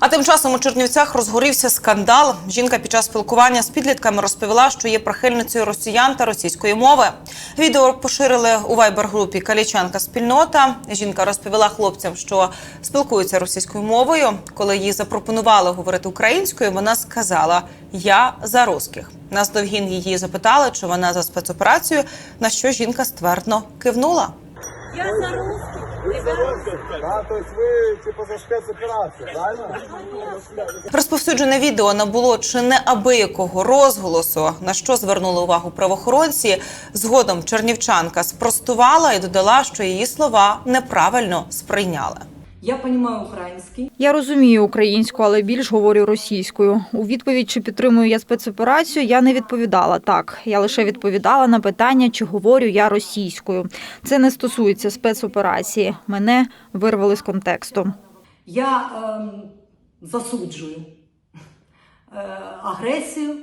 А тим часом у Чернівцях розгорівся скандал. Жінка під час спілкування з підлітками розповіла, що є прихильницею росіян та російської мови. Відео поширили у вайбер-групі Калічанка спільнота. Жінка розповіла хлопцям, що спілкується російською мовою. Коли їй запропонували говорити українською, вона сказала: Я за русських. Наздовгін її запитали, чи вона за спецоперацію, на що жінка ствердно кивнула. Я за ребята. Да, то есть вы типа за спецоперацию, правильно? Розповсюджене відео набуло чи не абиякого розголосу, на що звернули увагу правоохоронці. Згодом чернівчанка спростувала і додала, що її слова неправильно сприйняли. Я понимаю украинский. Я розумію українську, але більш говорю російською. У відповідь, чи підтримую я спецоперацію, я не відповідала так. Я лише відповідала на питання, чи говорю я російською. Це не стосується спецоперації. Мене вирвали з контексту. Я ем, засуджую е, агресію